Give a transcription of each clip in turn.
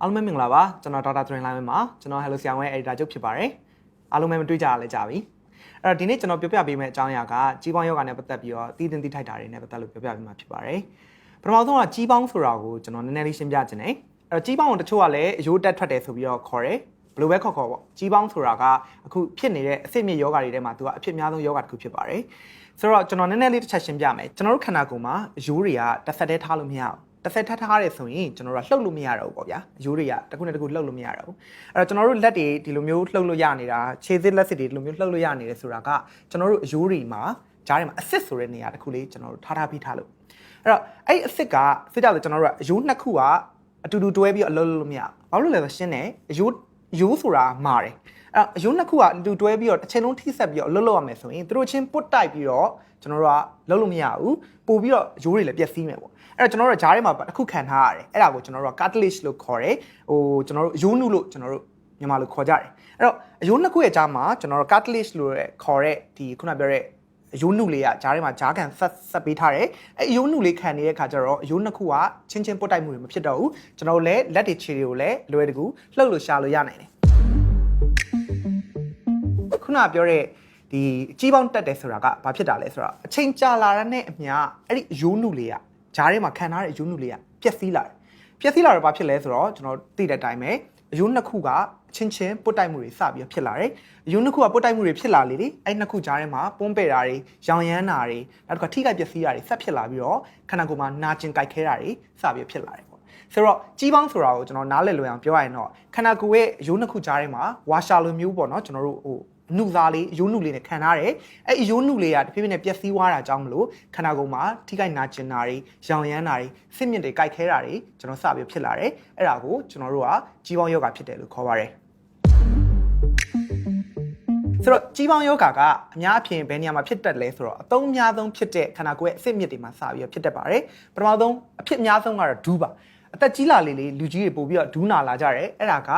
အားလုံးပဲမင်္ဂလာပါကျွန်တော်ဒေါက်တာသရင်လိုင်းဝင်းပါကျွန်တော် Hello ဆရာဝန်ရဲ့ editor ချုပ်ဖြစ်ပါတယ်အားလုံးပဲမတွေ့ကြရလဲကြပြီအဲ့တော့ဒီနေ့ကျွန်တော်ပြောပြပေးမယ့်အကြောင်းအရာကကြီးပေါင်းယောဂနဲ့ပတ်သက်ပြီးတော့တည်တင်တည်ထိုက်တာတွေနဲ့ပတ်သက်လို့ပြောပြပေးမှာဖြစ်ပါတယ်ပထမဆုံးကကြီးပေါင်းဆိုတာကိုကျွန်တော်နည်းနည်းလေးရှင်းပြခြင်းနဲ့အဲ့တော့ကြီးပေါင်းကိုတချို့ကလည်းအယိုးတက်ထွက်တယ်ဆိုပြီးတော့ခေါ်တယ်ဘယ်လိုပဲခေါ်ခေါ်ပေါ့ကြီးပေါင်းဆိုတာကအခုဖြစ်နေတဲ့အစစ်မြစ်ယောဂတွေထဲမှာသူကအဖြစ်အများဆုံးယောဂတစ်ခုဖြစ်ပါတယ်ဆိုတော့ကျွန်တော်နည်းနည်းလေးတစ်ချက်ရှင်းပြမယ်ကျွန်တော်တို့ခန္ဓာကိုယ်မှာအယိုးတွေကတစ်ဆက်တည်းထားလို့မရဘူး တစ်ဆက်ထပ်ထားရဲဆိုရင်ကျွန်တော်တို့ကလှုပ်လို့မရတော့ဘူးပေါ့ဗျာအယိုးတွေကတစ်ခုနဲ့တစ်ခုလှုပ်လို့မရတော့ဘူးအဲ့တော့ကျွန်တော်တို့လက်တွေဒီလိုမျိုးလှုပ်လို့ရနေတာခြေစစ်လက်စစ်တွေဒီလိုမျိုးလှုပ်လို့ရနေတယ်ဆိုတာကကျွန်တော်တို့အယိုးတွေမှာကြားထဲမှာအစစ်ဆိုတဲ့နေရာတစ်ခုလေးကျွန်တော်တို့ထားထားပြီးထားလို့အဲ့တော့အဲ့အစစ်ကစစ်ကြောက်လေကျွန်တော်တို့ကအယိုးနှစ်ခုကအတူတူတွဲပြီးအလုပ်လုပ်လို့မရဘာလို့လဲဆိုရှင်းတယ်အယိုးယိုးဆိုတာမာတယ်အဲ့တော့အယိုးနှစ်ခုကအတူတွဲပြီးတော့တစ်ချိန်လုံးထိဆက်ပြီးတော့အလုပ်လုပ်ရမယ်ဆိုရင်တို့ချင်းပုတ်တိုက်ပြီးတော့ကျွန်တော်တို့ကလုပ်လို့မရဘူးပို့ပြီးတော့ယိုးတွေလည်းပျက်စီးမယ်ပေါ့ အဲ့တော့ကျွန်တော်တို့ဂျားထဲမှာတစ်ခုခံထားရတယ်အဲ့ဒါကိုကျွန်တော်တို့က cartilage လို့ခေါ်တယ်ဟိုကျွန်တော်တို့အယိုးနုလို့ကျွန်တော်တို့မြန်မာလိုခေါ်ကြတယ်အဲ့တော့အယိုးနှစ်ခုရဲ့ကြားမှာကျွန်တော်တို့ cartilage လို့ခေါ်တဲ့ဒီခုနပြောတဲ့အယိုးနုလေးကဂျားထဲမှာဂျားကန်ဆက်ဆက်ပေးထားတယ်အဲအယိုးနုလေးခံနေတဲ့ခါကျတော့အယိုးနှစ်ခုကချင်းချင်းပုတ်တိုက်မှုတွေမဖြစ်တော့ဘူးကျွန်တော်တို့လည်းလက်တွေခြေတွေကိုလည်းလွယ်တကူလှုပ်လို့ရှာလို့ရနိုင်တယ်ခုနပြောတဲ့ဒီအကြီးပေါင်းတက်တယ်ဆိုတာကဘာဖြစ်တာလဲဆိုတော့အချိန်ကြာလာတဲ့နဲ့အမျှအဲ့ဒီအယိုးနုလေးက ဂျားထဲမှာခံထားတဲ့အယိုးနုလေးကပျက်စီးလာတယ်ပျက်စီးလာတော့ဘာဖြစ်လဲဆိုတော့ကျွန်တော်သိတဲ့အတိုင်းပဲအယိုးနှစ်ခုကချင်းချင်းပုတ်တိုက်မှုတွေစပြီးဖြစ်လာတယ်။အယိုးနှစ်ခုကပုတ်တိုက်မှုတွေဖြစ်လာလေလေအဲ့နှစ်ခုကြားထဲမှာပွန်းပဲ့တာတွေရောင်ရမ်းတာတွေနောက်တစ်ခါထိခိုက်ပျက်စီးတာတွေဆက်ဖြစ်လာပြီးတော့ခန္ဓာကိုယ်မှာနာကျင်ကြိုက်ခဲတာတွေစပြီးဖြစ်လာတယ်ပေါ့။ဆိုတော့ကြီးပေါင်းဆိုတာကိုကျွန်တော်နားလည်လွယ်အောင်ပြောရရင်တော့ခန္ဓာကိုယ်ရဲ့အယိုးနှစ်ခုကြားထဲမှာဝါရှာလိုမျိုးပေါ့နော်ကျွန်တော်တို့ဟို နှုသားလေးအယိုးနှုလေးနဲ့ခံထားတယ်အဲ့အယိုးနှုလေးကတဖြည်းဖြည်းနဲ့ပျက်စီးသွားတာကြောင့်မလို့ခန္ဓာကိုယ်မှာထိခိုက်နာကျင်တာတွေရောင်ရမ်းတာတွေစစ်မြစ်တွေကြိုက်ခဲတာတွေကျွန်တော်စပြီးဖြစ်လာတယ်အဲ့ဒါကိုကျွန်တော်တို့ကကြီးပေါင်းယောဂဖြစ်တယ်လို့ခေါ်ပါတယ်ဆိုတော့ကြီးပေါင်းယောဂကအများအပြားဘယ်နေရာမှာဖြစ်တတ်လဲဆိုတော့အသုံးအများဆုံးဖြစ်တဲ့ခန္ဓာကိုယ်ရဲ့အစစ်မြစ်တွေမှာစပြီးဖြစ်တတ်ပါတယ်ပထမဆုံးအဖြစ်အများဆုံးကတော့ဒူးပါအသက်ကြီးလာလေလေလူကြီးတွေပို့ပြီးတော့ဒူးနာလာကြတယ်အဲ့ဒါက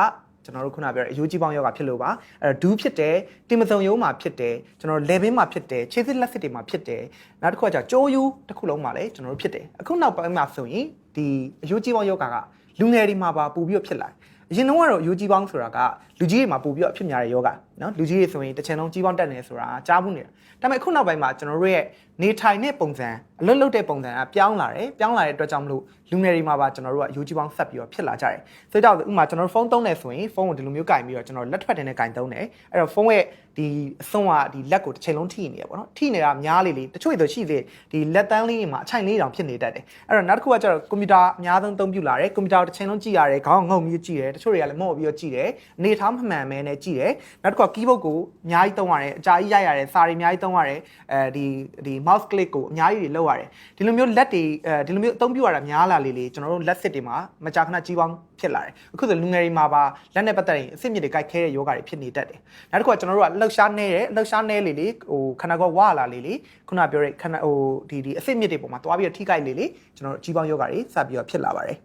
ကျွန်တော်တို့ခုနပြောတဲ့အယိုးကြီးပေါင်းယောဂဖြစ်လို့ပါအဲ့တော့ဒူးဖြစ်တယ်တင်မစုံယုံမှာဖြစ်တယ်ကျွန်တော်လေဘင်းမှာဖြစ်တယ်ခြေစစ်လက်စစ်တွေမှာဖြစ်တယ်နောက်တစ်ခုကကြာကြိုးယူတစ်ခုလုံးမှာလည်းကျွန်တော်တို့ဖြစ်တယ်အခုနောက်ပိုင်းမှာဆိုရင်ဒီအယိုးကြီးပေါင်းယောဂကလူငယ်တွေမှာပါပို့ပြီးတော့ဖြစ်လာတယ်အရင်တော့ကတော့ယူကြီးပေါင်းဆိုတာကလူကြီးတွေမှာပို့ပြီးတော့အဖြစ်များတဲ့ယောဂ နော်လူကြီးတွေဆိုရင်တစ်ချင်လုံးကြီးပေါင်းတက်နေဆိုတာကြားဘူးနေတာဒါပေမဲ့အခုနောက်ပိုင်းမှာကျွန်တော်တို့ရဲ့နေထိုင်တဲ့ပုံစံအလွတ်လွတ်တဲ့ပုံစံကပြောင်းလာတယ်ပြောင်းလာတဲ့အတွက်ကြောင့်မလို့လူငယ်တွေမှာပါကျွန်တော်တို့ကယူကြီးပေါင်းဆက်ပြီးတော့ဖြစ်လာကြတယ်ဆိုတော့ဥပမာကျွန်တော်တို့ဖုန်းသုံးနေဆိုရင်ဖုန်းကိုဒီလိုမျိုးကင်ပြီးတော့ကျွန်တော်လက်ထွက်တင်နဲ့ကင်သုံးတယ်အဲ့တော့ဖုန်းရဲ့ဒီအစွန်းကဒီလက်ကိုတစ်ချိန်လုံးထိနေရပေါ့နော်ထိနေတာများလေလေတချို့ဆိုရှိသေးဒီလက်တန်းလေးတွေမှာအချိုင်လေးတောင်ဖြစ်နေတတ်တယ်အဲ့တော့နောက်တစ်ခုကကျတော့ကွန်ပျူတာအများဆုံးသုံးပြလာတယ်ကွန်ပျူတာတစ်ချိန်လုံးကြည့်ရတယ်ခေါင်းငုံပြီးကြည့်တယ်တချို့တွေကလည်းမော့ပြီးတော့ကြည့်တယ်အနေထားမမှန်မဲနဲ့ကြည့်တယ်နောက်တစ်ခုက keyboard ကိုအများကြီးသုံးရတယ်အကြာကြီးရိုက်ရတယ်စာတွေအများကြီးသုံးရတယ်အဲဒီဒီ mouse click ကိုအများကြီးတွေလုပ်ရတယ်ဒီလိုမျိုးလက်တွေအဲဒီလိုမျိုးအသုံးပြုရတာများလာလေလေကျွန်တော်တို့လက်စစ်တွေမှာမကြာခဏကြီးပေါင်းဖြစ်လာတယ်အခုဆိုလူငယ်တွေမှာပါလက်နဲ့ပတ်သက်ရင်အဆင့်မြစ်တွေကြိုက်ခဲတဲ့ယောဂတွေဖြစ်နေတတ်တယ်နောက်တစ်ခုကကျွန်တော်တို့ကလှုပ်ရှားနေတယ်လှုပ်ရှားနေလေလေဟိုခန္ဓာကိုယ်ဝလာလေလေခုနပြောတဲ့ခန္ဓာဟိုဒီဒီအဆင့်မြစ်တွေပေါ်မှာတွားပြီးတော့ထိခိုက်လေလေကျွန်တော်တို့ကြီးပေါင်းယောဂတွေစပြီးတော့ဖြစ်လာပါတယ်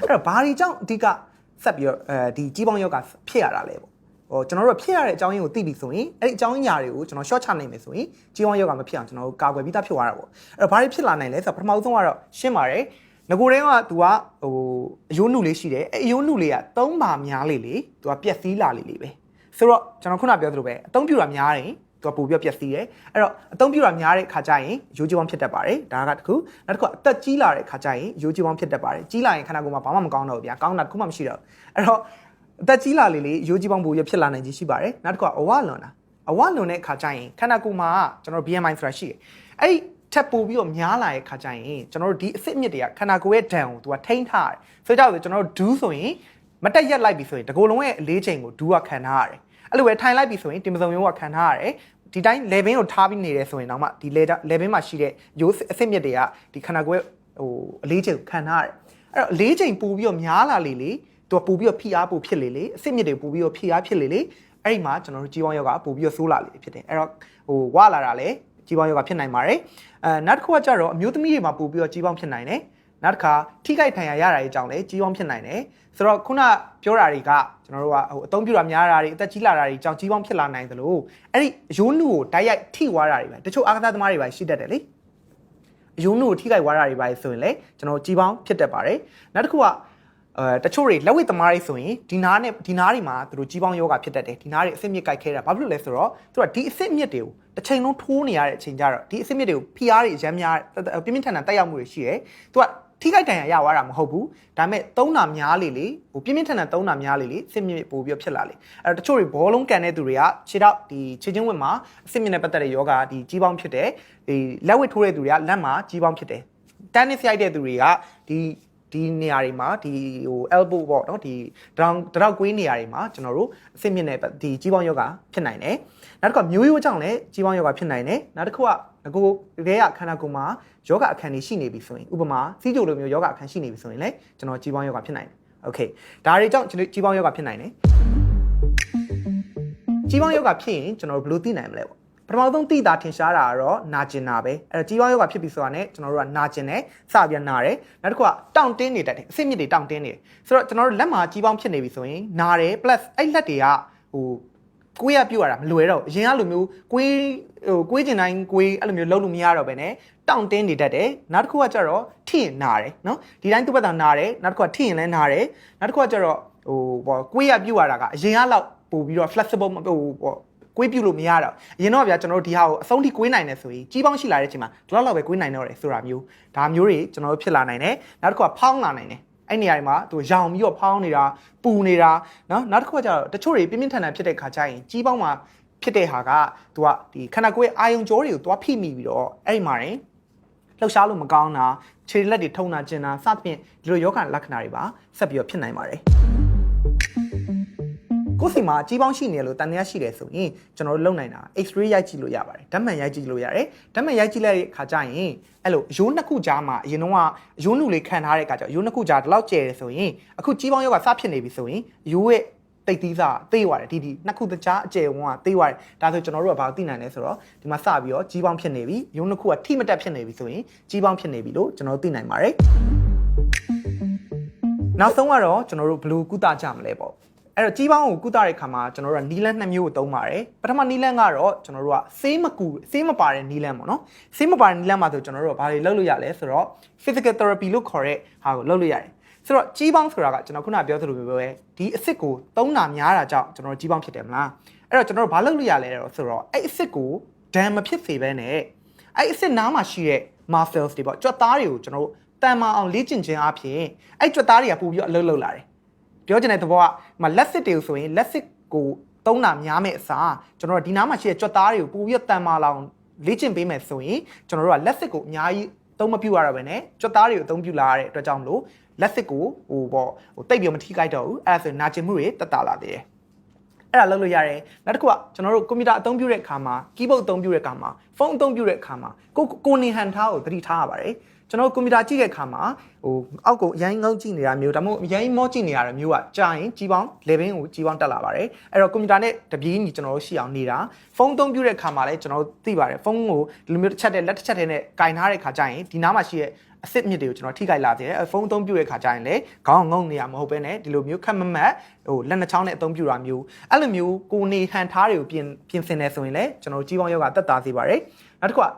အဲ့တော့ဘာတွေကြောင့်အဓိက ဆက်ပြီးတော့အဲဒီကြီးပေါင်းယောဂဖြစ်ရတာလဲပေါ့ဟိုကျွန်တော်တို့ဖြစ်ရတဲ့အကြောင်းရင်းကိုသိပြီဆိုရင်အဲ့ဒီအကြောင်းအရာတွေကိုကျွန်တော် short ချနိုင်မယ်ဆိုရင်ကြီးဝမ်းယောဂမဖြစ်အောင်ကျွန်တော်တို့ကာကွယ်ပြီးသားဖြစ်သွားတာပေါ့အဲ့တော့ဘာတွေဖြစ်လာနိုင်လဲဆိုတော့ပထမဆုံးကတော့ရှင်းပါတယ်ငကိုတဲက तू ကဟိုအယိုးနုလေးရှိတယ်အဲ့အယိုးနုလေးကသုံးပါများလေလေ तू ကပြက်စီးလာလေလေပဲဆိုတော့ကျွန်တော်ခုနပြောသလိုပဲအသုံးပြတာများတယ် သူကပို့ပြီးပြက်စီးတယ်အဲ့တော့အသုံးပြတာများတဲ့ခါကျရင်ရိုးကြီးပေါင်းဖြစ်တတ်ပါတယ်ဒါကတခုနောက်တစ်ခုအသက်ကြီးလာတဲ့ခါကျရင်ရိုးကြီးပေါင်းဖြစ်တတ်ပါတယ်ကြီးလာရင်ခန္ဓာကိုယ်မှာဘာမှမကောင်းတော့ဘူးဗျာကောင်းတာတစ်ခုမှမရှိတော့အဲ့တော့အသက်ကြီးလာလေလေရိုးကြီးပေါင်းပို့ရဖြစ်လာနိုင်ခြင်းရှိပါတယ်နောက်တစ်ခုကအဝလွန်တာအဝလွန်တဲ့ခါကျရင်ခန္ဓာကိုယ်မှာကျွန်တော် BMI ဆိုတာရှိတယ်အဲ့ဒီထပ်ပို့ပြီးတော့များလာတဲ့ခါကျရင်ကျွန်တော်တို့ဒီအစ်စ်အမြစ်တွေကခန္ဓာကိုယ်ရဲ့ဒဏ်ကိုသူကထိန်းထားတယ်ဆိုကြတော့ကျွန်တော်တို့ဒူးဆိုရင်မတက်ရက်လိုက်ပြီဆိုရင်တကိုယ်လုံးရဲ့အလေးချိန်ကိုဒူးကခံထားရတယ် အဲ့လိုပဲထိုင်လိုက်ပြီဆိုရင်တင်ပစုံရုံးကခံထားရတယ်ဒီတိုင်း level ကိုထားပြီးနေတယ်ဆိုရင်တော့မှဒီ level မှာရှိတဲ့ရိုးအစ်စ်မြစ်တွေကဒီခန္ဓာကိုယ်ဟိုအလေးချိန်ကိုခံထားရတယ်အဲ့တော့အလေးချိန်ပို့ပြီးတော့များလာလေလေသူကပို့ပြီးတော့ဖိအားပို့ဖြစ်လေလေအစ်စ်မြစ်တွေပို့ပြီးတော့ဖိအားဖြစ်လေလေအဲ့ဒီမှာကျွန်တော်တို့ကြီးပေါင်းယောဂပို့ပြီးတော့ဆိုးလာလေဖြစ်တယ်အဲ့တော့ဟိုဝလာတာလေကြီးပေါင်းယောဂဖြစ်နိုင်ပါတယ်အဲနောက်တစ်ခုကကြတော့အမျိုးသမီးတွေမှာပို့ပြီးတော့ကြီးပေါင်းဖြစ်နိုင်တယ် နောက်တစ်ခါထိခိုက်ထိုင်ရရတာတွေကြောင့်လည်းကြီးပေါင်းဖြစ်နိုင်တယ်ဆိုတော့ခုနပြောတာတွေကကျွန်တော်တို့ကဟိုအသုံးပြုတာများတာတွေအသက်ကြီးလာတာတွေကြောင့်ကြီးပေါင်းဖြစ်လာနိုင်သလိုအဲ့ဒီရိုးနုကိုတိုက်ရိုက်ထိသွားတာတွေပဲတချို့အာကစားသမားတွေပဲရှိတတ်တယ်လေအယုံနုကိုထိခိုက်သွားတာတွေပါဆိုရင်လည်းကျွန်တော်ကြီးပေါင်းဖြစ်တတ်ပါတယ်နောက်တစ်ခုကအဲတချို့တွေလက်ဝိတ်သမားတွေဆိုရင်ဒီနားနဲ့ဒီနားတွေမှာသူတို့ကြီးပေါင်းယောဂဖြစ်တတ်တယ်ဒီနားတွေအစစ်မြစ်ကြိုက်ခဲတာဘာဖြစ်လို့လဲဆိုတော့သူကဒီအစစ်မြစ်တွေကိုတစ်ချိန်လုံးထိုးနေရတဲ့အချိန်ကျတော့ဒီအစစ်မြစ်တွေကိုဖိအားတွေအများများပြင်းပြင်းထန်ထန်တက်ရောက်မှုတွေရှိတယ်သူက ထိခိုက်တန်ရာရသွားတာမဟုတ်ဘူးဒါပေမဲ့သုံးတာများလေလေဟိုပြင်းပြင်းထန်ထန်သုံးတာများလေလေစစ်မြစ်ပို့ပြီးဖြစ်လာလေအဲ့တော့တချို့တွေဘောလုံးကန်တဲ့သူတွေကခြေတော့ဒီခြေချင်းဝတ်မှာအစစ်မြစ်နဲ့ပတ်သက်တဲ့ယောဂဒီကြီးပေါင်းဖြစ်တယ်ဒီလက်ဝတ်ထိုးတဲ့သူတွေကလက်မှာကြီးပေါင်းဖြစ်တယ်တန်းနစ်ရိုက်တဲ့သူတွေကဒီဒီနေရာတွေမှာဒီဟို elbow ပေါ့နော်ဒီတောင်တောက်ကွေးနေရာတွေမှာကျွန်တော်တို့အစစ်မြစ်နဲ့ဒီကြီးပေါင်းယောဂဖြစ်နိုင်တယ်နောက်တစ်ခါမျိုးရိုးကြောင့်လည်းကြီးပေါင်းယောဂဖြစ်နိုင်တယ်နောက်တစ်ခုက ငကိုတဲရခန္ဓာကိုယ်မှာယောဂအခန်းတွေရှိနေပြီဆိုရင်ဥပမာစီးကြိုလိုမျိုးယောဂအခန်းရှိနေပြီဆိုရင်လည်းကျွန်တော်ကြီးပေါင်းယောဂဖြစ်နိုင်တယ်โอเคဒါတွေကြောင့်ကျွန်တော်ကြီးပေါင်းယောဂဖြစ်နိုင်တယ်ကြီးပေါင်းယောဂဖြစ်ရင်ကျွန်တော်တို့ဘယ်လိုသိနိုင်မလဲပေါ့ပထမဆုံးသိတာထင်ရှားတာကတော့နာကျင်တာပဲအဲ့တော့ကြီးပွားယောဂဖြစ်ပြီဆိုတာ ਨੇ ကျွန်တော်တို့ကနာကျင်တယ်စပြန်နာတယ်နောက်တစ်ခုကတောင့်တင်းနေတတ်တယ်အဆင့်မြစ်တွေတောင့်တင်းနေတယ်ဆိုတော့ကျွန်တော်တို့လက်မှာကြီးပေါင်းဖြစ်နေပြီဆိုရင်နာတယ် plus အဲ့လက်တွေကဟို ကိုယ်ရပြုတ်ရတာမလွယ်တော့အရင်ကလိုမျိုးကိုယ်ဟိုကိုယ်ကျင်တိုင်းကိုယ်အဲ့လိုမျိုးလုံးလို့မရတော့ပဲねတောင့်တင်းနေတတ်တယ်နောက်တစ်ခုကကျတော့ထိရင်နာတယ်နော်ဒီတိုင်းသူ့ဘက်ကနာတယ်နောက်တစ်ခုကထိရင်လည်းနာတယ်နောက်တစ်ခုကကျတော့ဟိုဘောကိုယ်ရပြုတ်ရတာကအရင်ကလောက်ပို့ပြီးတော့ flexible ဟိုဘောကွေးပြုတ်လို့မရတော့အရင်တော့ဗျာကျွန်တော်တို့ဒီဟာကိုအဆုံးထိကွေးနိုင်တယ်ဆိုရင်ကြီးပေါင်းရှိလာတဲ့အချိန်မှာဒီလောက်လောက်ပဲကွေးနိုင်တော့တယ်ဆိုတာမျိုးဒါမျိုးတွေကျွန်တော်တို့ဖြစ်လာနိုင်တယ်နောက်တစ်ခုကဖောင်းလာနိုင်တယ် အဲ့နေရာတွေမှာသူရောင်ပြီးတော့ဖောင်းနေတာပူနေတာเนาะနောက်တစ်ခုကကျတော့တချို့တွေပြင်းပြင်းထန်ထန်ဖြစ်တဲ့ခါကျရင်ကြီးပေါင်းမှာဖြစ်တဲ့ဟာကသူကဒီခန္ဓာကိုယ်ရဲ့အာယုံကြောတွေကိုသွားဖိမိပြီးတော့အဲ့ဒီမှာရင်လှုပ်ရှားလို့မကောင်းတာခြေလက်တွေထုံတာကျင်တာစသဖြင့်ဒီလိုယောဂလက္ခဏာတွေပါဆက်ပြီးတော့ဖြစ်နိုင်ပါတယ် ကိုယ်စီမှာကြီးပေါင်းရှိနေလို့တန်တရားရှိတယ်ဆိုရင်ကျွန်တော်တို့လုံနိုင်တာ X-ray ရိုက်ကြည့်လို့ရပါတယ်ဓာတ်မှန်ရိုက်ကြည့်လို့ရတယ်ဓာတ်မှန်ရိုက်ကြည့်လိုက်တဲ့အခါကျရင်အဲ့လိုရိုးနှစ်ခုကြားမှာအရင်တော့ရိုးနုလေးခံထားတဲ့အခါကျရိုးနှစ်ခုကြားဒီလောက်ကျယ်တယ်ဆိုရင်အခုကြီးပေါင်းယောဂစဖြစ်နေပြီဆိုရင်ရိုးရဲ့တိတ်သီးစားသေးသွားတယ်ဒီဒီနှစ်ခုတကြားအကျယ်ဝန်းကသေးသွားတယ်ဒါဆိုကျွန်တော်တို့ကဘာသိနိုင်လဲဆိုတော့ဒီမှာစပြီးတော့ကြီးပေါင်းဖြစ်နေပြီရိုးနှစ်ခုကထိမတက်ဖြစ်နေပြီဆိုရင်ကြီးပေါင်းဖြစ်နေပြီလို့ကျွန်တော်တို့သိနိုင်ပါတယ်နောက်ဆုံးကတော့ကျွန်တော်တို့ဘယ်လိုကုသကြမလဲပေါ့ အဲ့တော့ကြီးပေါင်းကိုကုသတဲ့ခါမှာကျွန်တော်တို့ကနီလန်းနှစ်မျိုးကိုသုံးပါတယ်ပထမနီလန်းကတော့ကျွန်တော်တို့ကဆေးမကူဆေးမပါတဲ့နီလန်းပေါ့နော်ဆေးမပါတဲ့နီလန်းမှာဆိုကျွန်တော်တို့ကဘာတွေလုပ်လို့ရလဲဆိုတော့ physical therapy လို့ခေါ်တဲ့ဟာကိုလုပ်လို့ရတယ်ဆိုတော့ကြီးပေါင်းဆိုတာကကျွန်တော်ခုနပြောသလိုမျိုးပဲဒီအစ်စ်ကိုသုံးတာများတာကြောင့်ကျွန်တော်တို့ကြီးပေါင်းဖြစ်တယ်မလားအဲ့တော့ကျွန်တော်တို့ဘာလုပ်လို့ရလဲတော့ဆိုတော့အဲ့အစ်စ်ကိုဒဏ်မဖြစ်စေဘဲနဲ့အဲ့အစ်စ်နားမှာရှိတဲ့ muscles တွေပေါ့ကြွက်သားတွေကိုကျွန်တော်တို့တန်မာအောင်လေ့ကျင့်ခြင်းအပြင်အဲ့ကြွက်သားတွေကပို့ပြီးအလုပ်လုပ်လာတယ် ပြောချင်တဲ့သဘောကမလက်စစ်တွေကိုဆိုရင်လက်စစ်ကိုသုံးတာများမဲ့အစားကျွန်တော်တို့ဒီနားမှာရှိတဲ့ကြွက်သားတွေကိုပို့ပြီးတန်မာလောင်လေ့ကျင့်ပေးမယ်ဆိုရင်ကျွန်တော်တို့ကလက်စစ်ကိုအများကြီးသုံးမပြရတော့ဘဲနဲ့ကြွက်သားတွေကိုအသုံးပြုလာရတဲ့အတွက်ကြောင့်မလို့လက်စစ်ကိုဟိုပေါ့ဟိုတိတ်ပြီးမထိခိုက်တော့ဘူးအဲ့ဒါဆိုနာကျင်မှုတွေတက်တာလာသေးတယ်အဲ့ဒါလုပ်လို့ရတယ်နောက်တစ်ခုကကျွန်တော်တို့ကွန်ပျူတာအသုံးပြုတဲ့အခါမှာ keyboard အသုံးပြုတဲ့အခါမှာဖုန်းအသုံးပြုတဲ့အခါမှာကိုကိုနေဟန်ထားကိုသတိထားရပါတယ် ကျွန်တော်ကွန်ပျူတာကြည့်တဲ့အခါမှာဟိုအောက်ကိုအရင်ငုံကြည့်နေတာမျိုးဒါမှမဟုတ်အရင်မောကြည့်နေရတဲ့မျိုးကကြာရင်ကြီးပေါင်း level ကိုကြီးပေါင်းတက်လာပါတယ်အဲ့တော့ကွန်ပျူတာနဲ့တပြေးညီကျွန်တော်တို့ရှိအောင်နေတာဖုန်းအသုံးပြုတဲ့အခါမှာလည်းကျွန်တော်တို့သိပါတယ်ဖုန်းကိုဒီလိုမျိုးတစ်ချက်တည်းလက်တစ်ချက်တည်းနဲ့ကင်ထားတဲ့အခါကျရင်ဒီနားမှာရှိတဲ့အစ်စ်မြစ်တွေကိုကျွန်တော်ထိခိုက်လာသေးတယ်ဖုန်းအသုံးပြုတဲ့ခါကျရင်လည်းခေါင်းငုံနေရမဟုတ်ဘဲနဲ့ဒီလိုမျိုးခက်မမတ်ဟိုလက်နှချောင်းနဲ့အသုံးပြုတာမျိုးအဲ့လိုမျိုးကိုနေဟန်ထားတွေကိုပြင်ပြင်ဆင်နေဆိုရင်လည်းကျွန်တော်ကြီးပေါင်းယောဂတက်တာစေပါတယ်နောက်တစ်ခုက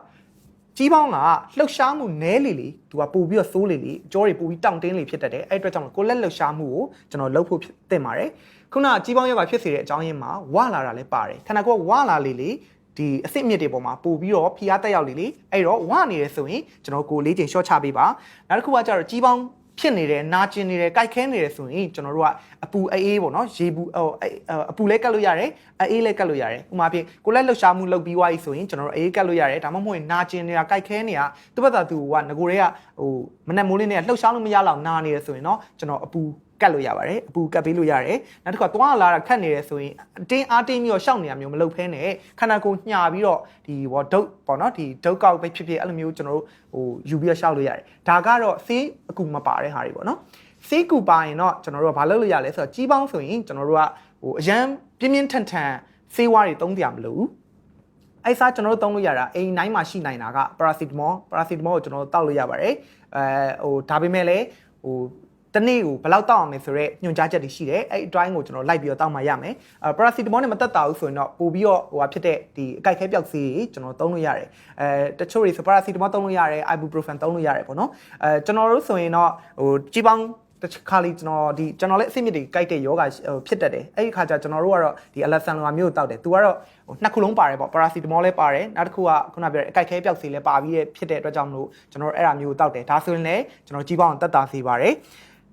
ကြီးပေါင်းကလှုပ်ရှားမှုနည်းလေလေသူကပို့ပြီးတော့စိုးလေလေအကြောတွေပို့ပြီးတောင့်တင်းလေဖြစ်တတ်တယ်အဲ့အတွက်ကြောင့်ကိုလက်လှုပ်ရှားမှုကိုကျွန်တော်လုပ်ဖို့တင်ပါတယ်ခုနကကြီးပေါင်းယောဂဖြစ်စေတဲ့အကြောင်းရင်းမှာဝလာတာလည်းပါတယ်ခန္ဓာကိုယ်ဝလာလေလေဒီအစ်စ်မြစ်တွေပေါ်မှာပို့ပြီးတော့ဖိအားတက်ရောက်လေလေအဲ့တော့ဝနေရဆိုရင်ကျွန်တော်ကိုလေးချိန်ရှော့ချပေးပါနောက်တစ်ခုကကျတော့ကြီးပေါင်း ဖြစ်နေတယ်နာကျင်နေတယ်ကြိုက်ခဲနေတယ်ဆိုရင်ကျွန်တော်တို့ကအပူအေးပေါ့နော်ရေဘူးဟိုအပူလည်းကတ်လို့ရတယ်အေးလည်းကတ်လို့ရတယ်ဥပမာပြင်ကိုလည်းလှုပ်ရှားမှုလုပ်ပြီးွားပြီဆိုရင်ကျွန်တော်တို့အေးကတ်လို့ရတယ်ဒါမှမဟုတ်ရင်နာကျင်နေတာကြိုက်ခဲနေတာသူ့ဘက်သာသူကငကိုတွေကဟိုမနက်မိုးလေးနဲ့လှုပ်ရှားလို့မရလောက်နာနေတယ်ဆိုရင်တော့ကျွန်တော်အပူ ကတ်လို့ရပါတယ်အပူကတ်ပေးလို့ရတယ်နောက်တစ်ခါသွားလာတာခက်နေတယ်ဆိုရင်အတင်းအားတင်းပြီးတော့ရှောက်နေတာမျိုးမလုပ်ဖဲနဲ့ခန္ဓာကိုယ်ညှာပြီးတော့ဒီဘောဒုတ်ပေါ့နော်ဒီဒုတ်ကောက်ပဲဖြစ်ဖြစ်အဲ့လိုမျိုးကျွန်တော်တို့ဟိုယူပြီးတော့ရှောက်လို့ရတယ်ဒါကတော့ဆေးအကူမပါတဲ့ဟာတွေပေါ့နော်ဆေးကူပါရင်တော့ကျွန်တော်တို့ကဘာလုပ်လို့ရလဲဆိုတော့ကြီးပေါင်းဆိုရင်ကျွန်တော်တို့ကဟိုအရန်ပြင်းပြင်းထန်ထန်ဆေးဝါးတွေသုံးကြမလို့အဲ့စားကျွန်တော်တို့သုံးလို့ရတာအိမ်တိုင်းမှာရှိနိုင်တာက paracetamol paracetamol ကိုကျွန်တော်တို့တောက်လို့ရပါတယ်အဲဟိုဒါပေမဲ့လည်းဟို တနေ့ကိုဘယ်လောက်တောက်အောင်လဲဆိုတော့ညွှန်ကြားချက်တွေရှိတယ်အဲ့အတိုင်းကိုကျွန်တော်လိုက်ပြီးတော့တောက်မှရမယ်အဲပရာစီတမောနဲ့မတက်တာဘူးဆိုရင်တော့ပို့ပြီးတော့ဟိုဟာဖြစ်တဲ့ဒီအကြိုက်ခဲပြောက်ဆေးကြီးကျွန်တော်သုံးလို့ရတယ်အဲတချို့တွေဆိုပရာစီတမောသုံးလို့ရတယ် ibuprofen သုံးလို့ရတယ်ပေါ့နော်အဲကျွန်တော်တို့ဆိုရင်တော့ဟိုကြီးပေါင်းတခါလီကျွန်တော်ဒီကျွန်တော်လည်းအစိမ့်မြစ်တွေကြိုက်တဲ့ယောဂဟိုဖြစ်တတ်တယ်အဲ့ဒီခါကျကျွန်တော်တို့ကတော့ဒီအလက်ဆန်လိုမျိုးကိုတောက်တယ်သူကတော့ဟိုနှစ်ခုလုံးပါတယ်ပေါ့ပရာစီတမောလည်းပါတယ်နောက်တစ်ခုကခုနပြောတဲ့အကြိုက်ခဲပြောက်ဆေးလည်းပါပြီးတဲ့ဖြစ်တဲ့အတွက်ကြောင့်မလို့ကျွန်တော်တို့အဲ့ဒါမျိုးကိုတောက်တယ်ဒါဆိုရင်လည်းကျွန်တော်ကြီးပေါင်းတက်တာစေပါတယ်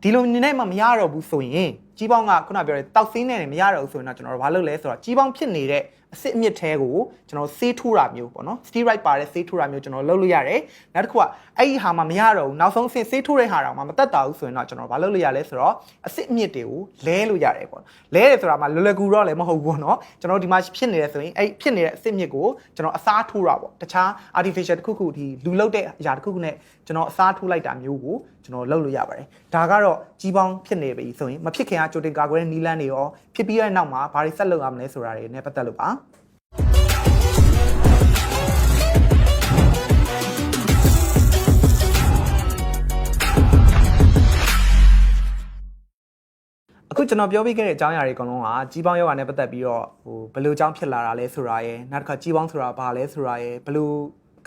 ဒီလိုနေနဲ့မှမရတော့ဘူးဆိုရင် ကြီးပေါင်းကခုနပြောတဲ့တောက်ဆင်းနဲ့မရတော့ဘူးဆိုရင်တော့ကျွန်တော်တို့ဘာလုပ်လဲဆိုတော့ကြီးပေါင်းဖြစ်နေတဲ့အစစ်အမြစ်ထဲကိုကျွန်တော်ဆေးထိုးတာမျိုးပေါ့နော် steroid ပါတဲ့ဆေးထိုးတာမျိုးကျွန်တော်လုပ်လို့ရတယ်နောက်တစ်ခုကအဲ့ဒီဟာမှမရတော့ဘူးနောက်ဆုံးအဆင့်ဆေးထိုးတဲ့ဟာတော့မှမတက်တာဘူးဆိုရင်တော့ကျွန်တော်ဘာလုပ်လို့ရလဲဆိုတော့အစစ်အမြစ်တွေကိုလဲလို့ရတယ်ပေါ့လဲတယ်ဆိုတာမှလွယ်လွယ်ကူတော့လည်းမဟုတ်ဘူးပေါ့နော်ကျွန်တော်ဒီမှာဖြစ်နေတယ်ဆိုရင်အဲ့ဖြစ်နေတဲ့အစစ်အမြစ်ကိုကျွန်တော်အစားထိုးတာပေါ့တခြား artificial တစ်ခုခုဒီလူလုပ်တဲ့အရာတစ်ခုခုနဲ့ကျွန်တော်အစားထိုးလိုက်တာမျိုးကိုကျွန်တော်လုပ်လို့ရပါတယ်ဒါကတော့ကြီးပေါင်းဖြစ်နေပြီဆိုရင်မဖြစ်ခင်ကကြိုတင်ကာကွယ်တဲ့နီလန်းတွေရောဖြစ်ပြီးတဲ့နောက်မှာဘာတွေဆက်လုပ်ရမလဲဆိုတာတွေနဲ့ပတ်သက်လို့ပါအခုကျွန်တော်ပြောပြခဲ့တဲ့အကြောင်းအရာတွေအကုန်လုံးကကြီးပေါင်းယောဂနဲ့ပတ်သက်ပြီးတော့ဟိုဘယ်လိုအကြောင်းဖြစ်လာတာလဲဆိုတာရယ်နောက်တစ်ခါကြီးပေါင်းဆိုတာဘာလဲဆိုတာရယ်ဘယ်လို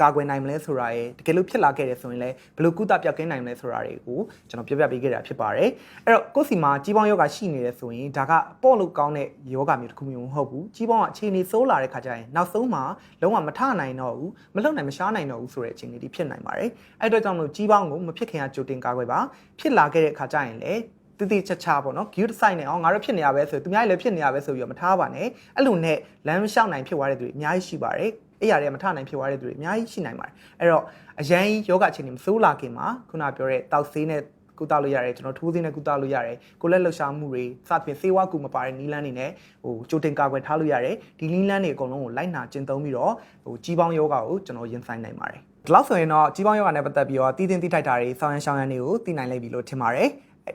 ကာကွယ်နိုင်မလဲဆိုတာရယ်တကယ်လို့ဖြစ်လာခဲ့တယ်ဆိုရင်လည်းဘယ်လိုကုသပြောက်ကင်းနိုင်မလဲဆိုတာတွေကိုကျွန်တော်ပြောပြပေးခဲ့တာဖြစ်ပါတယ်အဲ့တော့ကိုယ့်စီမှာကြီးပေါင်းယောဂရှိနေတယ်ဆိုရင်ဒါကပေါ့လို့ကောင်းတဲ့ယောဂမျိုးတစ်ခုမျိုးမဟုတ်ဘူးကြီးပေါင်းကအခြေအနေဆိုးလာတဲ့ခါကျရင်နောက်ဆုံးမှာလုံးဝမထနိုင်တော့ဘူးမလုံနိုင်မရှားနိုင်တော့ဘူးဆိုတဲ့အခြေအနေတွေဖြစ်နိုင်ပါတယ်အဲ့တော့ကြောင့်မလို့ကြီးပေါင်းကိုမဖြစ်ခင်ကကြိုတင်ကာကွယ်ပါဖြစ်လာခဲ့တဲ့ခါကျရင်လည်းတည်တည်ချာချာပေါ့နော် guilt site နဲ့အောင်ငါတို့ဖြစ်နေရပဲဆိုသူများလည်းဖြစ်နေရပဲဆိုပြီးတော့မထားပါနဲ့အဲ့လိုနဲ့လမ်းမလျှောက်နိုင်ဖြစ်သွားတဲ့သူတွေအများကြီးရှိပါတယ် အဲ့ရတွေကမထနိုင်ဖြစ်သွားတဲ့သူတွေအများကြီးရှိနိုင်ပါတယ်အဲ့တော့အရန်ယောဂအခြေအနေမဆိုးလာခင်မှာခုနပြောတဲ့တောက်ဆေးနဲ့ကုသလို့ရတယ်ကျွန်တော်ထိုးဆေးနဲ့ကုသလို့ရတယ်ကိုလက်လှူရှာမှုတွေစသဖြင့်ဆေးဝါးကူမပါတဲ့နီးလန်းတွေနဲ့ဟိုကြိုတင်ကာကွယ်ထားလို့ရတယ်ဒီနီးလန်းတွေအကုန်လုံးကိုလိုက်နာကျင့်သုံးပြီးတော့ဟိုကြီးပေါင်းယောဂကိုကျွန်တော်ရင်ဆိုင်နိုင်ပါတယ်ဒီလောက်ဆိုရင်တော့ကြီးပေါင်းယောဂနဲ့ပတ်သက်ပြီးတော့တည်တင်တိထိုက်တာတွေဆောင်းရန်ရှောင်းရန်တွေကိုသိနိုင်လိမ့်ပြီလို့ထင်ပါတယ်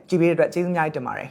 ကြည့်ပေးတဲ့အတွက်ကျေးဇူးအများကြီးတင်ပါတယ်